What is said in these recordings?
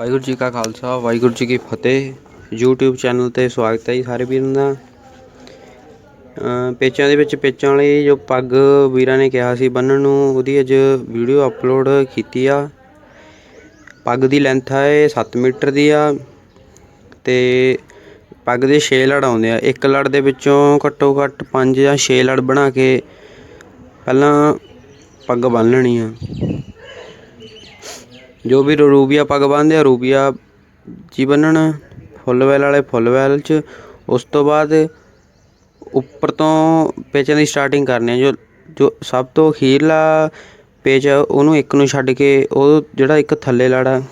ਵਾਹਿਗੁਰੂ ਜੀ ਕਾ ਖਾਲਸਾ, ਵਾਹਿਗੁਰੂ ਜੀ ਕੀ ਫਤਿਹ। YouTube channel ਤੇ ਸਵਾਗਤ ਹੈ ਜੀ ਸਾਰੇ ਵੀਰਾਂ ਦਾ। ਪੇਚਾਂ ਦੇ ਵਿੱਚ ਪੇਚਾਂ ਵਾਲੀ ਜੋ ਪੱਗ ਵੀਰਾਂ ਨੇ ਕਿਹਾ ਸੀ ਬੰਨਣ ਨੂੰ, ਉਹਦੀ ਅੱਜ ਵੀਡੀਓ ਅਪਲੋਡ ਕੀਤੀ ਆ। ਪੱਗ ਦੀ ਲੈਂਥ ਹੈ 7 ਮੀਟਰ ਦੀ ਆ ਤੇ ਪੱਗ ਦੇ 6 ਲੜ ਆਉਂਦੇ ਆ। ਇੱਕ ਲੜ ਦੇ ਵਿੱਚੋਂ ਘੱਟੋ ਘੱਟ 5 ਜਾਂ 6 ਲੜ ਬਣਾ ਕੇ ਪਹਿਲਾਂ ਪੱਗ ਬੰਨ ਲੈਣੀ ਆ। ਜੋ ਵੀ ਰੂਬੀਆ ਪੱਗ ਬੰਨਦੇ ਆ, ਰੂਬੀਆ ਜੀ ਬੰਨਣ, ਫੁੱਲ ਵੈਲ ਵਾਲੇ ਫੁੱਲ ਵੈਲ ਚ। ਉਸ ਤੋਂ ਬਾਅਦ ਉੱਪਰ ਤੋਂ ਪੇਚਾਂ ਦੀ ਸਟਾਰਟਿੰਗ ਕਰਨੀ ਹੈ ਜੋ ਜੋ ਸਭ ਤੋਂ ਅਖੀਰਲਾ ਪੇਚ ਆ, ਉਹਨੂੰ ਇੱਕ ਨੂੰ ਛੱਡ ਕੇ ਉਹ ਜਿਹੜਾ ਇੱਕ ਥੱਲੇ ਲੜ ਆ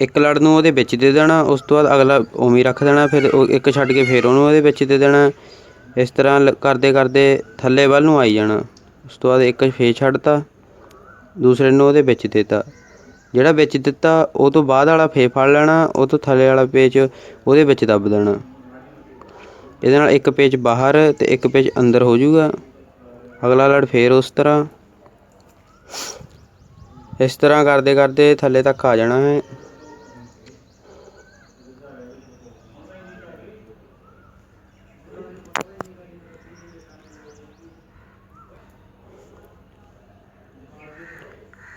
ਇੱਕ ਲੜ ਨੂੰ ਉਹਦੇ ਵਿੱਚ ਦੇ ਦੇਣਾ, ਉਸ ਤੋਂ ਬਾਅਦ ਅਗਲਾ ਉਵੇਂ ਰੱਖ ਦੇਣਾ, ਫਿਰ ਉਹ ਇੱਕ ਛੱਡ ਕੇ ਫਿਰ ਉਹਨੂੰ ਉਹਦੇ ਵਿੱਚ ਦੇ ਦੇਣਾ। ਇਸ ਤਰ੍ਹਾਂ ਲ- ਕਰਦੇ ਕਰਦੇ ਥੱਲੇ ਵੱਲ ਨੂੰ ਆਈ ਜਾਣਾ। ਉਸ ਤੋਂ ਬਾਅਦ ਇੱਕ ਫੇਰ ਛੱਡਤਾ, ਦੂਸਰੇ ਨੂੰ ਉਹਦੇ ਵਿੱਚ ਦੇਤਾ। ਜਿਹੜਾ ਵਿੱਚ ਦਿੱਤਾ, ਉਹ ਤੋਂ ਬਾਅਦ ਵਾਲਾ ਫੇਰ ਫੜ ਲੈਣਾ, ਉਹ ਤੋਂ ਥੱਲੇ ਵਾਲਾ ਪੇਚ ਉਹਦੇ ਵਿੱਚ ਦੱਬ ਦੇਣਾ। ਇਹਦੇ ਨਾਲ ਇੱਕ ਪੇਚ ਬਾਹਰ ਤੇ ਇੱਕ ਪੇਚ ਅੰਦਰ ਹੋ ਜਾਊਗਾ। ਅਗਲਾ ਲੜ ਫੇਰ ਉਸ ਤਰ੍ਹਾਂ। ਇਸ ਤਰ੍ਹਾਂ ਕਰਦੇ ਕਰਦੇ ਥੱਲੇ ਤੱਕ ਆ ਜਾਣਾ ਹੈ।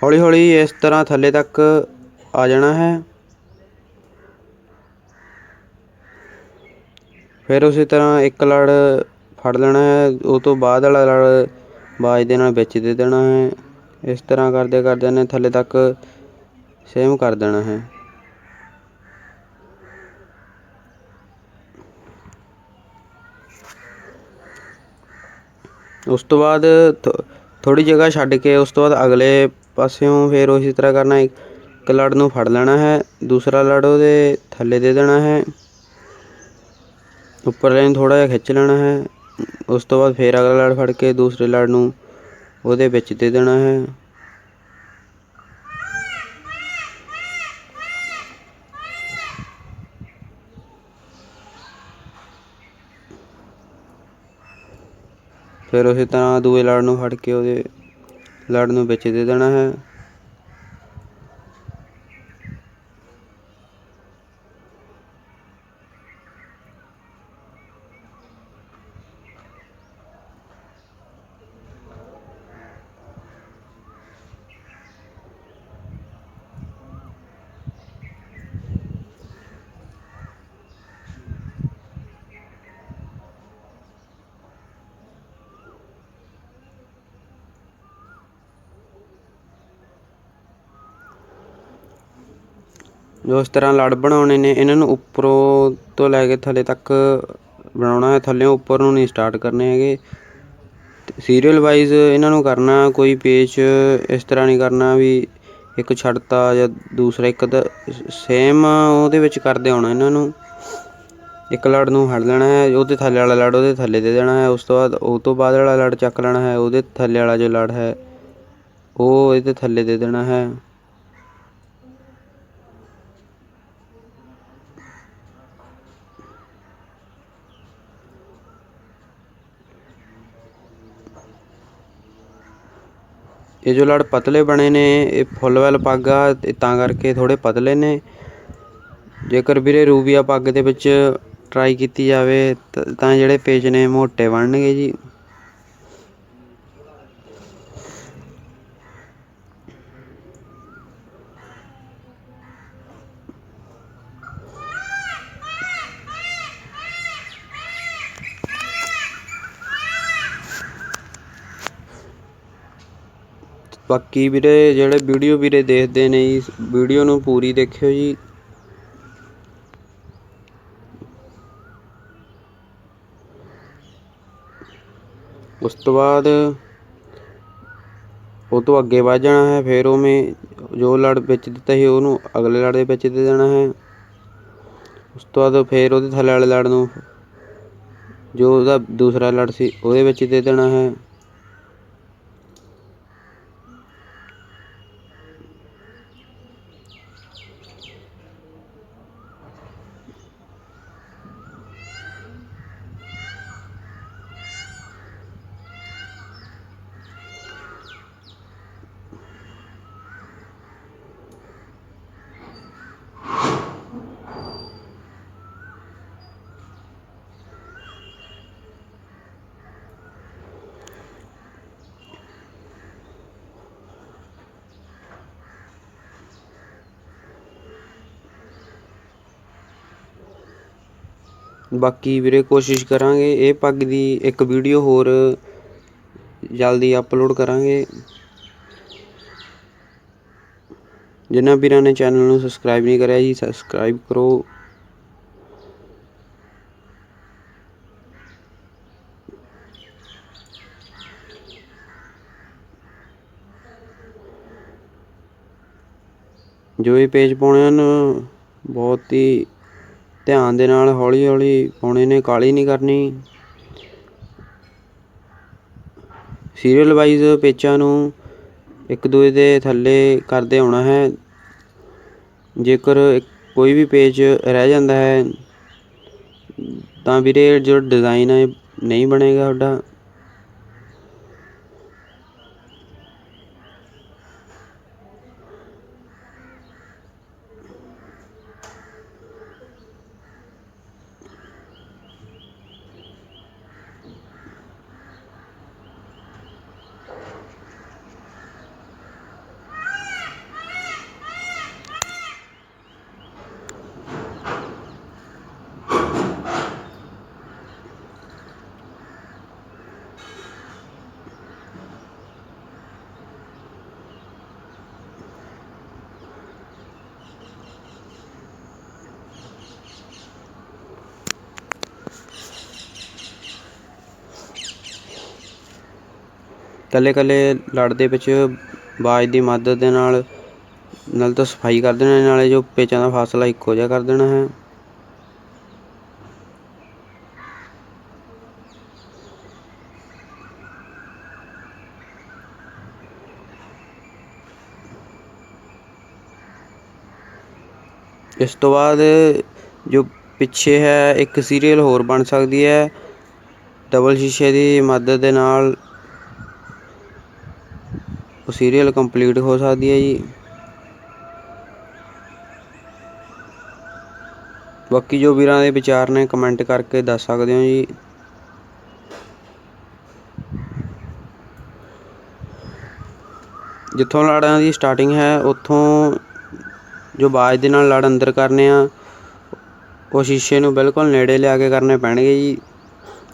ਹੌਲੀ ਹੌਲੀ ਇਸ ਤਰ੍ਹਾਂ ਥੱਲੇ ਤੱਕ ਆ ਜਾਣਾ ਹੈ। ਫਿਰ ਉਸੇ ਤਰ੍ਹਾਂ ਇੱਕ ਲੜ ਫੜ ਲੈਣਾ ਹੈ। ਉਹ ਤੋਂ ਬਾਅਦ ਵਾਲਾ ਲੜ ਬਾਜ ਦੇ ਨਾਲ ਵਿੱਚ ਦੇ ਦੇਣਾ ਹੈ। ਇਸ ਤਰ੍ਹਾਂ ਕਰਦੇ ਕਰਦੇ ਨੇ ਥੱਲੇ ਤੱਕ ਸੇਮ ਕਰ ਦੇਣਾ ਹੈ। ਉਸ ਤੋਂ ਬਾਅਦ ਥੋੜੀ ਜਗ੍ਹਾ ਛੱਡ ਕੇ ਉਸ ਤੋਂ ਬਾਅਦ ਅਗਲੇ ਪਾਸਿਓਂ ਫਿਰ ਉਸੇ ਤਰ੍ਹਾਂ ਕਰਨਾ, ਇੱਕ ਲੜ ਨੂੰ ਫੜ ਲੈਣਾ ਹੈ, ਦੂਸਰਾ ਲੜ ਉਹਦੇ ਥੱਲੇ ਦੇ ਦੇਣਾ ਹੈ। ਉੱਪਰਲੇ ਨੂੰ ਥੋੜਾ ਜਿਹਾ ਖਿੱਚ ਲੈਣਾ ਹੈ। ਉਸ ਤੋਂ ਬਾਅਦ ਫਿਰ ਅਗਲਾ ਲੜ ਫੜ ਕੇ ਦੂਸਰੇ ਲੜ ਨੂੰ ਉਹਦੇ ਵਿੱਚ ਦੇ ਦੇਣਾ ਹੈ। ਫਿਰ ਉਸੇ ਤਰ੍ਹਾਂ ਦੂਏ ਲੜ ਨੂੰ ਫੜ ਕੇ ਉਹਦੇ ਲੜ ਨੂੰ ਵਿੱਚ ਦੇ ਦੇਣਾ ਹੈ। ਜੋ ਇਸ ਤਰ੍ਹਾਂ ਲੜ ਬਣਾਉਣੇ ਨੇ, ਇਹਨਾਂ ਨੂੰ ਉੱਪਰੋਂ ਤੋਂ ਲੈ ਕੇ ਥੱਲੇ ਤੱਕ ਬਣਾਉਣਾ ਹੈ ਥੱਲੇੋਂ ਉੱਪਰ ਨੂੰ ਨਹੀਂ ਸਟਾਰਟ ਕਰਨੇ ਹੈਗੇ। ਸੀਰੀਅਲ ਵਾਈਜ਼ ਇਹਨਾਂ ਨੂੰ ਕਰਨਾ, ਕੋਈ ਪੇਚ ਇਸ ਤਰ੍ਹਾਂ ਨਹੀਂ ਕਰਨਾ ਵੀ ਇੱਕ ਛੱਡਤਾ ਜਾਂ ਦੂਸਰਾ, ਇੱਕ ਦਾ ਸੇਮ ਉਹਦੇ ਵਿੱਚ ਕਰਦੇ ਆਉਣਾ ਇਹਨਾਂ ਨੂੰ। ਇੱਕ ਲੜ ਨੂੰ ਫੜ ਲੈਣਾ ਹੈ, ਉਹਦੇ ਥੱਲੇ ਵਾਲਾ ਲੜ ਉਹਦੇ ਥੱਲੇ ਦੇ ਦੇਣਾ ਹੈ, ਉਸ ਤੋਂ ਬਾਅਦ, ਉਹ ਤੋਂ ਬਾਅਦ ਵਾਲਾ ਲੜ ਚੱਕ ਲੈਣਾ ਹੈ, ਉਹਦੇ ਥੱਲੇ ਵਾਲਾ ਜੋ ਲੜ ਹੈ, ਉਹ ਇਹਦੇ ਥੱਲੇ ਦੇ ਦੇਣਾ ਹੈ। ਇਹ ਜੋ ਲੜ ਪਤਲੇ ਬਣੇ ਨੇ, ਇਹ ਫੁੱਲ ਵੈਲ ਪੱਗ ਆ, ਤੇ ਤਾਂ ਕਰਕੇ ਥੋੜੇ ਪਤਲੇ ਨੇ। ਜੇਕਰ ਵੀਰੇ ਰੂਬੀਆ ਪੱਗ ਦੇ ਵਿੱਚ ਟਰਾਈ ਕੀਤੀ ਜਾਵੇ, ਤ- ਤਾਂ ਜਿਹੜੇ ਪੇਜ ਨੇ, ਮੋਟੇ ਬਣਨਗੇ ਜੀ। ਬਾਕੀ ਵੀਰੇ ਜਿਹੜੇ ਵੀਡੀਓ ਵੀਰੇ ਦੇਖਦੇ ਨੇ ਜੀ, ਵੀਡੀਓ ਨੂੰ ਪੂਰੀ ਦੇਖਿਓ ਜੀ। ਉਸ ਤੋਂ ਬਾਅਦ ਉਹ ਤੋਂ ਅੱਗੇ ਵੱਧ ਜਾਣਾ ਹੈ, ਫਿਰ ਉਹ ਉਵੇਂ ਜੋ ਲੜ ਵਿੱਚ ਦਿੱਤਾ ਸੀ ਉਹਨੂੰ ਅਗਲੇ ਲੜ ਦੇ ਵਿੱਚ ਦੇ ਦੇਣਾ ਹੈ। ਉਸ ਤੋਂ ਬਾਅਦ ਫਿਰ ਉਹਦੇ ਥੱਲੇ ਵਾਲੇ ਲੜ ਨੂੰ ਜੋ ਉਹਦਾ ਦੂਸਰਾ ਲੜ ਸੀ, ਉਹਦੇ ਵਿੱਚ ਦੇ ਦੇਣਾ ਹੈ। ਬਾਕੀ ਵੀਰੇ ਕੋਸ਼ਿਸ਼ ਕਰਾਂਗੇ, ਇਹ ਪੱਗ ਦੀ ਇੱਕ ਵੀਡੀਓ ਹੋਰ ਜਲਦੀ ਅਪਲੋਡ ਕਰਾਂਗੇ। ਜਿਨ੍ਹਾਂ ਵੀਰਾਂ ਨੇ ਚੈਨਲ ਨੂੰ ਸਬਸਕ੍ਰਾਈਬ ਨਹੀਂ ਕਰਿਆ ਜੀ ਸਬਸਕ੍ਰਾਈਬ ਕਰੋ। ਜੋ ਇਹ ਪੇਜ ਪਾਉਣੇ ਹਨ, ਬਹੁਤ ਹੀ ਧਿਆਨ ਦੇ ਨਾਲ ਹੌਲੀ ਹੌਲੀ ਪਾਉਣੇ ਨੇ, ਕਾਹਲੀ ਨਹੀਂ ਕਰਨੀ। ਸੀਰੀਅਲ ਵਾਈਜ਼ ਪੇਚਾਂ ਨੂੰ ਇੱਕ ਦੂਜੇ ਦੇ ਥੱਲੇ ਕਰਦੇ ਆਉਣਾ ਹੈ। ਜੇਕਰ ਇੱਕ- ਕੋਈ ਵੀ ਪੇਜ ਰਹਿ ਜਾਂਦਾ ਹੈ, ਤਾਂ ਵੀਰੇ ਜੋ ਡਿਜ਼ਾਈਨ ਹੈ, ਨਹੀਂ ਬਣੇਗਾ ਤੁਹਾਡਾ। ਇਕੱਲੇ ਇਕੱਲੇ ਲੜ ਦੇ ਵਿੱਚ ਬਾਜ ਦੀ ਮਦਦ ਦੇ ਨਾਲ ਨਾਲ ਤਾਂ ਸਫ਼ਾਈ ਕਰ ਦੇਣਾ, ਨਾਲੇ ਜੋ ਪੇਚਾਂ ਦਾ ਫਾਸਲਾ ਇੱਕੋ ਜਿਹਾ ਕਰ ਦੇਣਾ ਹੈ। ਇਸ ਤੋਂ ਬਾਅਦ ਜੋ ਪਿੱਛੇ ਹੈ, ਇੱਕ ਸੀਰੀਅਲ ਹੋਰ ਬਣ ਸਕਦੀ ਹੈ ਡਬਲ ਸ਼ੀਸ਼ੇ ਦੀ ਮਦਦ ਦੇ ਨਾਲ ਉਹ ਸੀਰੀਅਲ ਕੰਪਲੀਟ ਹੋ ਸਕਦੀ ਹੈ ਜੀ। ਬਾਕੀ ਜੋ ਵੀਰਾਂ ਦੇ ਵਿਚਾਰ ਨੇ ਕਮੈਂਟ ਕਰਕੇ ਦੱਸ ਸਕਦੇ ਹੋ ਜੀ। ਜਿੱਥੋਂ ਲੜਾਂ ਦੀ ਸਟਾਰਟਿੰਗ ਹੈ, ਉੱਥੋਂ ਜੋ ਬਾਜ ਦੇ ਨਾਲ ਲੜ ਅੰਦਰ ਕਰਨੇ ਆ, ਉਹ ਸ਼ੀਸ਼ੇ ਨੂੰ ਬਿਲਕੁਲ ਨੇੜੇ ਲਿਆ ਕੇ ਕਰਨੇ ਪੈਣਗੇ ਜੀ।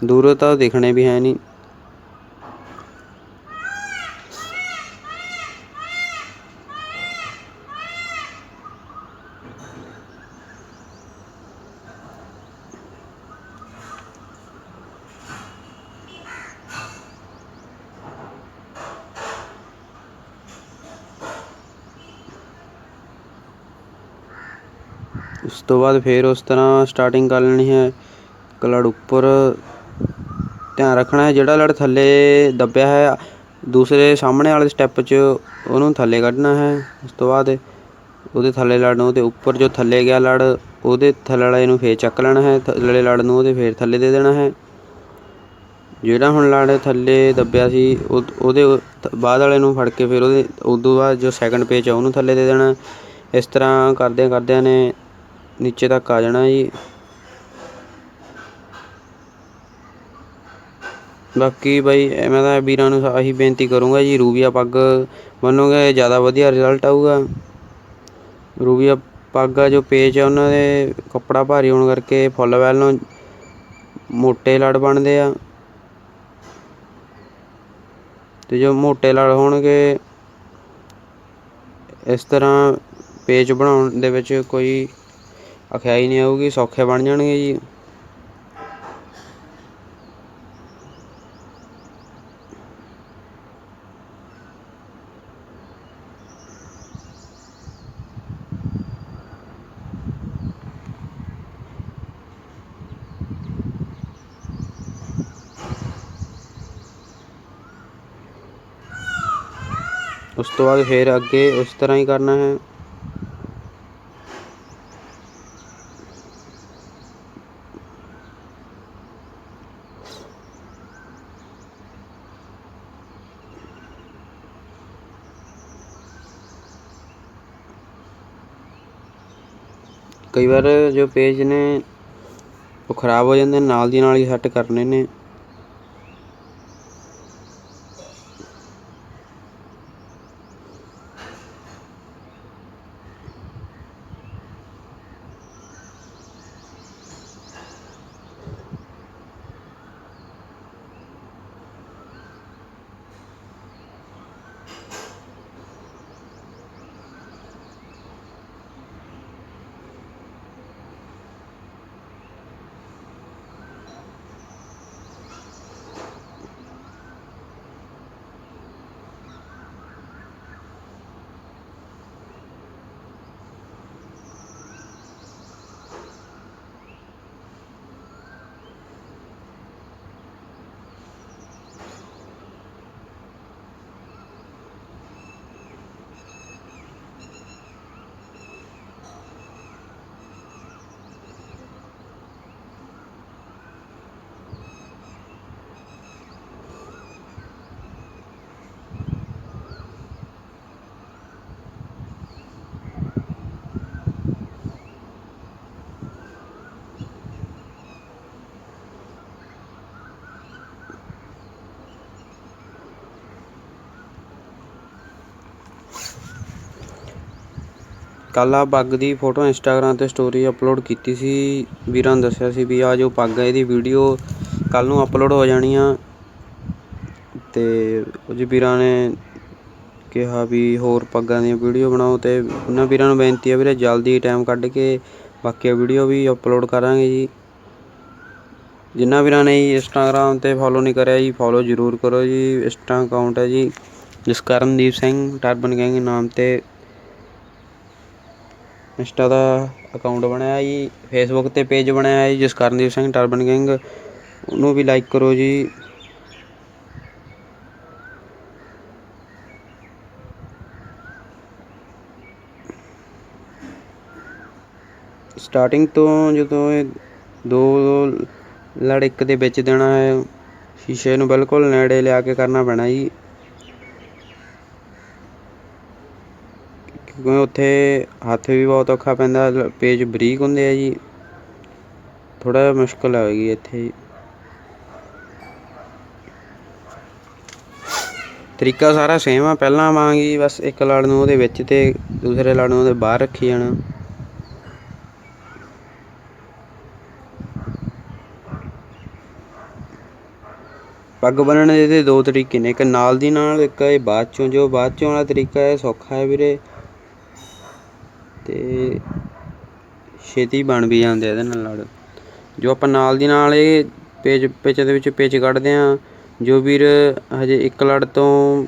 ਦੂਰੋਂ ਤਾਂ ਉਹ ਦਿਖਣੇ ਵੀ ਹੈ ਨਹੀਂ। ਉਸ ਤੋਂ ਬਾਅਦ ਫਿਰ ਉਸ ਤਰ੍ਹਾਂ ਸਟਾਰਟਿੰਗ ਕਰ ਲੈਣੀ ਹੈ ਇੱਕ ਲੜ ਉੱਪਰ। ਧਿਆਨ ਰੱਖਣਾ ਹੈ, ਜਿਹੜਾ ਲੜ ਥੱਲੇ ਦੱਬਿਆ ਹੈ, ਦੂਸਰੇ ਸਾਹਮਣੇ ਵਾਲੇ ਸਟੈਪ 'ਚ ਉਹਨੂੰ ਥੱਲੇ ਕੱਢਣਾ ਹੈ। ਉਸ ਤੋਂ ਬਾਅਦ ਉਹਦੇ ਥੱਲੇ ਲੜ ਨੂੰ ਉਹਦੇ ਉੱਪਰ ਜੋ ਥੱਲੇ ਗਿਆ ਲੜ, ਉਹਦੇ ਥੱਲੇ ਵਾਲੇ ਨੂੰ ਫੇਰ ਚੱਕ ਲੈਣਾ ਹੈ, ਥੱਲੇ ਲੜ ਨੂੰ ਉਹਦੇ ਫੇਰ ਥੱਲੇ ਦੇ ਦੇਣਾ ਹੈ। ਜਿਹੜਾ ਹੁਣ ਲੜ ਥੱਲੇ ਦੱਬਿਆ ਸੀ, ਉਹ, ਉਹਦੇ ਬਾਅਦ ਵਾਲੇ ਨੂੰ ਫੜ ਕੇ ਫਿਰ ਉਹਦੇ, ਉਦੋਂ ਬਾਅਦ ਜੋ ਸੈਕੰਡ ਪੇਜ ਆ, ਉਹਨੂੰ ਥੱਲੇ ਦੇ ਦੇਣਾ ਇਸ ਤਰ੍ਹਾਂ ਕਰਦਿਆਂ ਕਰਦਿਆਂ ਨੇ ਨੀਚੇ ਤੱਕ ਆ ਜਾਣਾ ਜੀ। ਬਾਕੀ ਬਾਈ ਮੈਂ ਤਾਂ ਵੀਰਾਂ ਨੂੰ ਆਹੀ ਬੇਨਤੀ ਕਰੂੰਗਾ ਜੀ, ਰੂਬੀਆ ਪੱਗ ਮੰਨੋਗੇ ਜ਼ਿਆਦਾ ਵਧੀਆ ਰਿਜ਼ਲਟ ਆਊਗਾ। ਰੂਬੀਆ ਪੱਗ ਆ ਜੋ ਪੇਚ ਆ, ਉਹਨਾਂ ਦੇ ਕੱਪੜਾ ਭਾਰੀ ਹੋਣ ਕਰਕੇ ਫੁੱਲ ਵੈਲ ਨੂੰ ਮੋਟੇ ਲੜ ਬਣਦੇ ਆ। ਤੇ ਜੋ ਮੋਟੇ ਲੜ ਹੋਣਗੇ, ਇਸ ਤਰ੍ਹਾਂ ਪੇਚ ਬਣਾਉਣ ਦੇ ਵਿੱਚ ਕੋਈ ਅਖਿਆਈ ਨਹੀਂ ਆਊਗੀ, ਸੌਖੇ ਬਣ ਜਾਣਗੇ ਜੀ। ਉਸ ਤੋਂ ਬਾਅਦ ਫਿਰ ਅੱਗੇ ਉਸ ਤਰ੍ਹਾਂ ਹੀ ਕਰਨਾ ਹੈ। ਕਈ ਵਾਰ ਜੋ ਪੇਜ ਨੇ ਉਹ ਖਰਾਬ ਹੋ ਜਾਂਦੇ ਨੇ, ਨਾਲ ਦੀ ਨਾਲ ਹੀ ਸੈੱਟ ਕਰਨੇ ਨੇ। ਕੱਲ੍ਹ ਆਹ ਪੱਗ ਦੀ ਫੋਟੋ ਇੰਸਟਾਗ੍ਰਾਮ ਤੇ ਸਟੋਰੀ ਅਪਲੋਡ ਕੀਤੀ ਸੀ। ਵੀਰਾਂ ਨੇ ਦੱਸਿਆ ਸੀ ਵੀ ਆਹ ਜੋ ਪੱਗ ਹੈ ਇਹਦੀ ਵੀਡੀਓ ਕੱਲ੍ਹ ਨੂੰ ਅਪਲੋਡ ਹੋ ਜਾਣੀ ਆ। ਅਤੇ ਕੁਝ ਵੀਰਾਂ ਨੇ ਕਿਹਾ ਵੀ ਹੋਰ ਪੱਗਾਂ ਦੀਆਂ ਵੀਡੀਓ ਬਣਾਓ ਅਤੇ ਉਹਨਾਂ ਵੀਰਾਂ ਨੂੰ ਬੇਨਤੀ ਹੈ ਵੀਰੇ, ਜਲਦੀ ਟਾਈਮ ਕੱਢ ਕੇ ਬਾਕੀ ਵੀਡੀਓ ਵੀ ਅਪਲੋਡ ਕਰਾਂਗੇ ਜੀ। ਜਿਨ੍ਹਾਂ ਵੀਰਾਂ ਨੇ ਜੀ ਇੰਸਟਾਗ੍ਰਾਮ ਤੇ ਫੋਲੋ ਨਹੀਂ ਕਰਿਆ ਜੀ ਫੋਲੋ ਜ਼ਰੂਰ ਕਰੋ ਜੀ। ਇੰਸਟਾ ਅਕਾਊਂਟ ਹੈ ਜੀ। ਜਸਕਰਨਦੀਪ ਸਿੰਘ ਟਰਬਨ ਗੈਂਗ ਨਾਮ ਤੇ ਇੰਸਟਾ ਦਾ ਅਕਾਊਂਟ ਬਣਾਇਆ ਜੀ ਫੇਸਬੁੱਕ ਤੇ ਪੇਜ ਬਣਾਇਆ ਹੈ ਜੀ, ਜਸਕਰਨਦੀਪ ਸਿੰਘ, ਟਰਬਨ ਕਿੰਗ ਉਹਨੂੰ ਵੀ ਲਾਈਕ ਕਰੋ ਜੀ। ਸਟਾਰਟਿੰਗ ਤੋਂ ਜਦੋਂ ਇਹ ਦੋ ਲੜ ਇੱਕ ਦੇ ਵਿੱਚ ਦੇਣਾ ਹੈ, ਸ਼ੀਸ਼ੇ ਨੂੰ ਬਿਲਕੁਲ ਨੇੜੇ ਲਿਆ ਕੇ ਕਰਨਾ ਪੈਣਾ ਜੀ। ਕਿਉਂਕਿ ਉੱਥੇ ਹੱਥ ਵੀ ਬਹੁਤ ਔਖਾ ਪੈਂਦਾ, ਲ- ਪੇਜ ਬਰੀਕ ਹੁੰਦੇ ਆ ਜੀ। ਥੋੜਾ ਜਿਹਾ ਮੁਸ਼ਕਲ ਆਵੇਗੀ ਇੱਥੇ ਜੀ। ਤਰੀਕਾ ਸਾਰਾ ਸੇਮ ਆ, ਪਹਿਲਾਂ ਵਾਂਗ ਬਸ ਇੱਕ ਲੜ ਨੂੰ ਉਹਦੇ ਵਿੱਚ ਤੇ ਦੂਸਰੇ ਲੜ ਨੂੰ ਉਹਦੇ ਬਾਹਰ ਰੱਖੀ ਜਾਣਾ। ਪੱਗ ਬੰਨਣ ਦੇ ਦੋ ਤਰੀਕੇ ਨੇ, ਇੱਕ ਨਾਲ ਦੀ ਨਾਲ, ਇੱਕ ਇਹ ਬਾਅਦ ਚੋਂ, ਜੋ ਬਾਅਦ ਚੋਂ ਵਾਲਾ ਤਰੀਕਾ ਹੈ, ਸੌਖਾ ਹੈ ਵੀਰੇ। ਤੇ ਛੇਤੀ ਬਣ ਵੀ ਜਾਂਦੇ ਆ ਇਹਦੇ ਨਾਲ ਲੜ। ਜੋ ਆਪਾਂ ਨਾਲ ਦੀ ਨਾਲ ਇਹ ਪੇਜ ਪੇਚ ਦੇ ਵਿੱਚ ਪੇਚ ਕੱਢਦੇ ਆ ਜੋ ਵੀਰ ਹਜੇ ਇੱਕ ਲੜ ਤੋਂ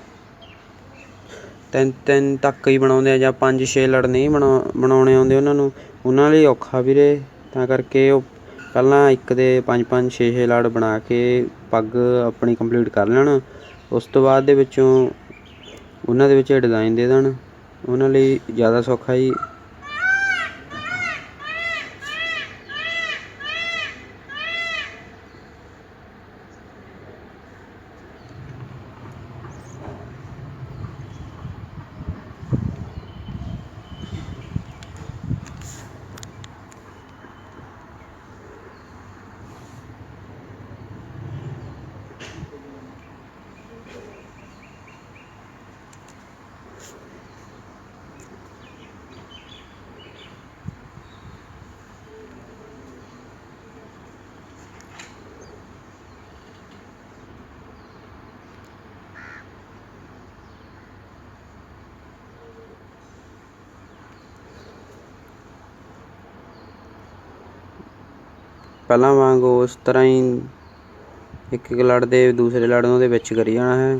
ਤਿੰਨ ਤਿੰਨ ਤੱਕ ਹੀ ਬਣਾਉਂਦੇ ਆ ਜਾਂ ਪੰਜ, ਛੇ ਲੜ ਨਹੀਂ ਬਣਾ, ਬਣਾਉਣੇ ਆਉਂਦੇ ਉਹਨਾਂ ਨੂੰ, ਉਹਨਾਂ ਲਈ ਔਖਾ ਵੀਰੇ। ਤਾਂ ਕਰਕੇ ਉਹ ਪਹਿਲਾਂ ਇੱਕ ਦੇ ਪੰਜ ਪੰਜ, ਛੇ ਛੇ ਲੜ ਬਣਾ ਕੇ ਪੱਗ ਆਪਣੀ ਕੰਪਲੀਟ ਕਰ ਲੈਣ। ਉਸ ਤੋਂ ਬਾਅਦ ਦੇ ਵਿੱਚੋਂ ਉਹਨਾਂ ਦੇ ਵਿੱਚ ਡਿਜ਼ਾਈਨ ਦੇ ਦੇਣ। ਉਹਨਾਂ ਲਈ ਜ਼ਿਆਦਾ ਸੌਖਾ ਜੀ ਪਹਿਲਾਂ ਵਾਂਗ ਉਸ ਤਰ੍ਹਾਂ ਹੀ ਇੱਕ ਇੱਕ ਲੜ ਦੇ ਦੂਸਰੇ ਲੜ ਨੂੰ ਉਹਦੇ ਵਿੱਚ ਕਰੀ ਜਾਣਾ ਹੈ।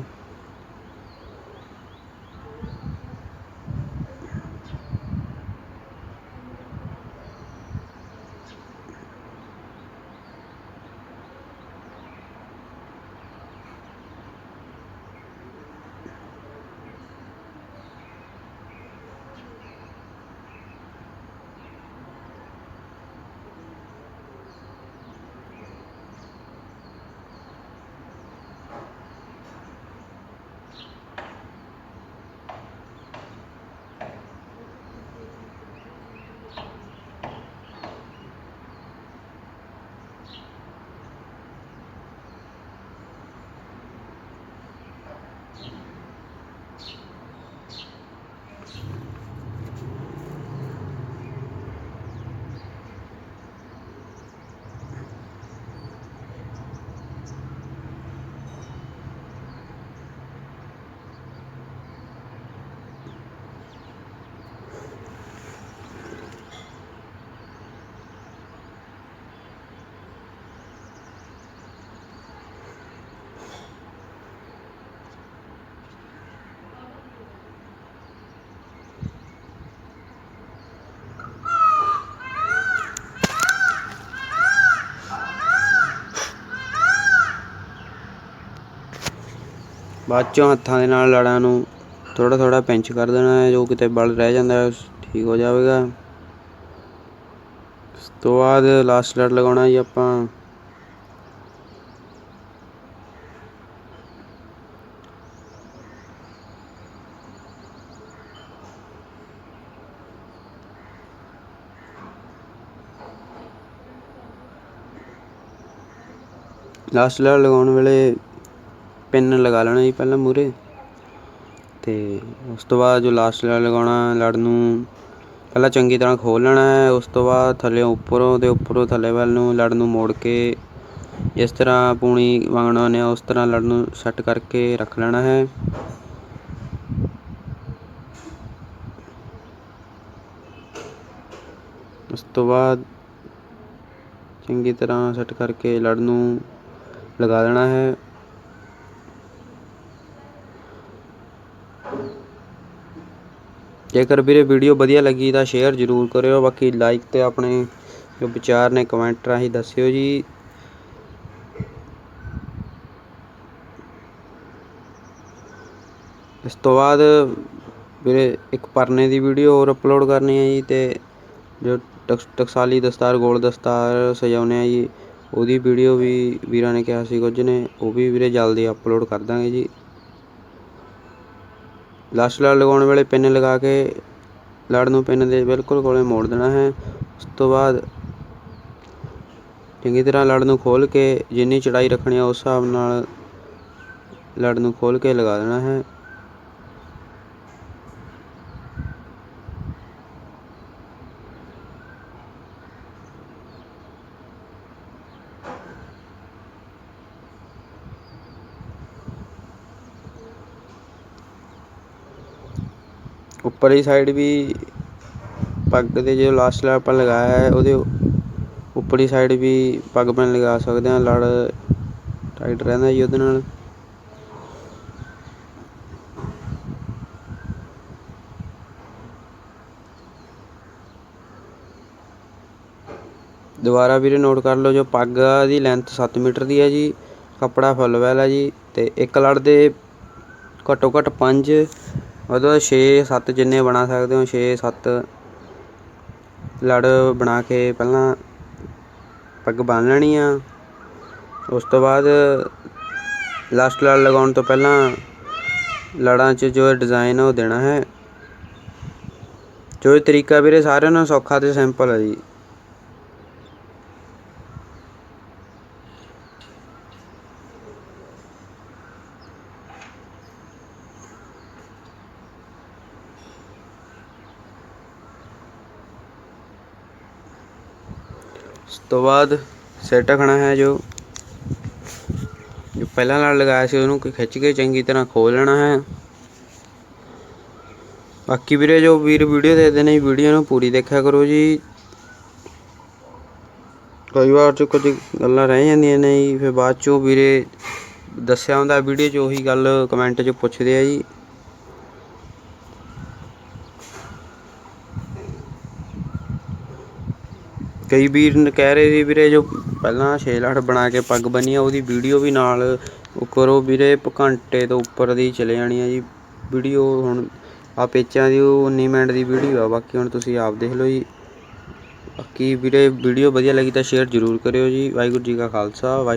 ਬਾਅਦ ਚੋਂ ਹੱਥਾਂ ਦੇ ਨਾਲ ਲੜਾਂ ਨੂੰ ਥੋੜਾ ਥੋੜਾ ਪਿੰਚ ਕਰ ਦੇਣਾ ਹੈ, ਜੋ ਕਿਤੇ ਬਲ ਰਹਿ ਜਾਂਦਾ ਹੈ, ਠੀਕ ਹੋ ਜਾਵੇਗਾ। ਉਸ ਤੋਂ ਬਾਅਦ ਲਾਸਟ ਲੜ ਲਗਾਉਣਾ ਜੀ ਆਪਾਂ। ਲਾਸਟ ਲੜ ਲਗਾਉਣ ਵੇਲੇ ਪਿੰਨ ਲਗਾ ਲੈਣਾ ਜੀ ਪਹਿਲਾਂ ਮੂਰੇ ਤੇ ਉਸ ਤੋਂ ਬਾਅਦ ਜੋ ਲਾਸਟ ਲੜ ਲਗਾਉਣਾ ਲੜ ਨੂੰ, ਪਹਿਲਾਂ ਚੰਗੀ ਤਰ੍ਹਾਂ ਖੋਲ ਲੈਣਾ ਹੈ, ਉਸ ਤੋਂ ਬਾਅਦ ਥੱਲੇ ਉੱਪਰੋਂ ਦੇ ਉੱਪਰੋਂ ਥੱਲੇ ਵੱਲ ਨੂੰ ਲੜ ਨੂੰ ਮੋੜ ਕੇ ਇਸ ਤਰ੍ਹਾਂ ਪੂਣੀ ਵਾਂਗਣਾ ਨੇ ਉਸ ਤਰ੍ਹਾਂ ਲੜ ਨੂੰ ਸੈੱਟ ਕਰਕੇ ਰੱਖ ਲੈਣਾ ਹੈ। ਉਸ ਤੋਂ ਬਾਅਦ ਚੰਗੀ ਤਰ੍ਹਾਂ ਸੈੱਟ ਕਰਕੇ ਲੜ ਨੂੰ ਲਗਾ ਦੇਣਾ ਹੈ। ਜੇਕਰ ਵੀਰੇ ਵੀਡੀਓ ਵਧੀਆ ਲੱਗੀ ਤਾਂ ਸ਼ੇਅਰ ਜ਼ਰੂਰ ਕਰਿਓ, ਬਾਕੀ ਲਾਈਕ ਤੇ ਆਪਣੇ ਜੋ ਵਿਚਾਰ ਨੇ ਕਮੈਂਟ ਰਾਹੀਂ ਦੱਸਿਓ ਜੀ। ਇਸ ਤੋਂ ਬਾਅਦ ਵੀਰੇ ਇੱਕ ਪਰਨੇ ਦੀ ਵੀਡੀਓ ਹੋਰ ਅਪਲੋਡ ਕਰਨੀ ਹੈ ਜੀ ਤੇ ਜੋ ਟਕਸ- ਟਕਸਾਲੀ ਦਸਤਾਰ, ਗੋਲ ਦਸਤਾਰ ਸਜਾਉਨੇ ਆ ਜੀ, ਉਹਦੀ ਵੀਡੀਓ ਵੀ ਵੀਰਾਂ ਨੇ ਕਿਹਾ ਸੀ ਕੁਝ ਨੇ, ਉਹ ਵੀ ਵੀਰੇ ਜਲਦੀ ਅਪਲੋਡ ਕਰ ਦਾਂਗੇ ਜੀ। ਲਾਸਟ ਲੜ ਲਗਾਉਣ ਵੇਲੇ ਪਿੰਨ ਲਗਾ ਕੇ ਲੜ ਨੂੰ ਪਿੰਨ ਦੇ ਬਿਲਕੁਲ ਕੋਲੇ ਮੋੜ ਦੇਣਾ ਹੈ। ਉਸ ਤੋਂ ਬਾਅਦ ਚੰਗੀ ਤਰ੍ਹਾਂ ਲੜ ਨੂੰ ਖੋਲ ਕੇ ਜਿੰਨੀ ਚੜਾਈ ਰੱਖਣੀ ਆ ਉਸ ਹਿਸਾਬ ਨਾਲ ਲੜ ਨੂੰ ਖੋਲ ਕੇ ਲਗਾ ਦੇਣਾ ਹੈ। ਉੱਪਰਲੀ ਸਾਈਡ ਵੀ ਪੱਗ ਦੇ ਜੋ ਲਾਸਟ ਲੜ ਆਪਾਂ ਲਗਾਇਆ ਹੈ, ਉਹਦੇ ਉੱਪਰਲੀ ਸਾਈਡ ਵੀ ਪੱਗ ਬਣ ਲਗਾ ਸਕਦੇ ਹਾਂ, ਲੜ ਟਾਈਟ ਰਹਿੰਦਾ ਜੀ ਉਹਦੇ ਨਾਲ। ਦੁਬਾਰਾ ਵੀਰੇ ਨੋਟ ਕਰ ਲਓ, ਜੋ ਪੱਗ ਦੀ ਲੈਂਥ 7 ਮੀਟਰ ਦੀ ਹੈ ਜੀ, ਕੱਪੜਾ ਫੁੱਲ ਵੈਲ ਹੈ ਜੀ, ਤੇ ਇੱਕ ਲੜ ਦੇ ਘੱਟੋ ਘੱਟ 5 ਉਹਦਾ 6 7 ਜਿੰਨੇ ਬਣਾ ਸਕਦੇ ਹੋ 6 7 ਲੜ ਬਣਾ ਕੇ ਪਹਿਲਾਂ ਪੱਗ ਬੰਨ ਲੈਣੀ ਆ। ਉਸ ਤੋਂ ਬਾਅਦ ਲਾਸਟ ਲੜ ਲਗਾਉਣ ਤੋਂ ਪਹਿਲਾਂ ਲੜਾਂ 'ਚ ਜੋ ਡਿਜ਼ਾਈਨ ਉਹ ਦੇਣਾ ਹੈ। ਜੋ ਤਰੀਕਾ ਵੀਰੇ ਸਾਰਿਆਂ ਨਾਲੋਂ ਸੌਖਾ ਤੇ ਸਿੰਪਲ ਹੈ ਜੀ। ਤੋਂ ਬਾਅਦ ਸਿਰ ਢਕਣਾ ਹੈ ਜੋ ਜੋ ਪਹਿਲਾਂ ਨਾਲ ਲਗਾਇਆ ਸੀ ਉਹਨੂੰ ਖਿੱਚ ਕੇ ਚੰਗੀ ਤਰ੍ਹਾਂ ਖੋਲ ਲੈਣਾ ਹੈ। ਬਾਕੀ ਵੀਰੇ ਜੋ ਵੀਰ ਵੀਡੀਓ ਦੇਖਦੇ ਨੇ ਵੀਡੀਓ ਨੂੰ ਪੂਰੀ ਦੇਖਿਆ ਕਰੋ ਜੀ। ਕਈ ਵਾਰ ਚ ਕੁਝ ਗੱਲਾਂ ਰਹਿ ਜਾਂਦੀਆਂ ਨੇ ਜੀ, ਫਿਰ ਬਾਅਦ ਚੋਂ ਵੀਰੇ ਦੱਸਿਆ ਹੁੰਦਾ ਵੀਡੀਓ 'ਚ ਉਹੀ ਗੱਲ ਕਮੈਂਟ 'ਚ ਪੁੱਛਦੇ ਆ ਜੀ। ਕਈ ਵੀਰ ਕਹਿ ਰਹੇ ਸੀ ਵੀਰੇ ਜੋ ਪਹਿਲਾਂ 6 ਲੱਖ ਬਣਾ ਕੇ ਪੱਗ ਬੰਨੀ ਆ, ਉਹਦੀ ਵੀਡੀਓ ਵੀ ਨਾਲ ਉਹ ਕਰੋ ਵੀਰੇ ਘੰਟੇ ਤੋਂ ਉੱਪਰ ਦੀ ਚਲੇ ਜਾਣੀ ਆ ਜੀ। ਵੀਡੀਓ ਹੁਣ ਆ ਪੇਚਾਂ ਦੀ, ਉਹ 19 ਮਿੰਟ ਦੀ ਵੀਡੀਓ ਆ, ਬਾਕੀ ਹੁਣ ਤੁਸੀਂ ਆਪ ਦੇਖ ਲਓ ਜੀ। ਬਾਕੀ ਵੀਰੇ, ਵੀਡੀਓ ਵਧੀਆ ਲੱਗੀ ਤਾਂ ਸ਼ੇਅਰ ਜ਼ਰੂਰ ਕਰਿਓ ਜੀ। ਵਾਹਿਗੁਰੂ ਜੀ ਕਾ ਖਾਲਸਾ, ਵਾਹਿ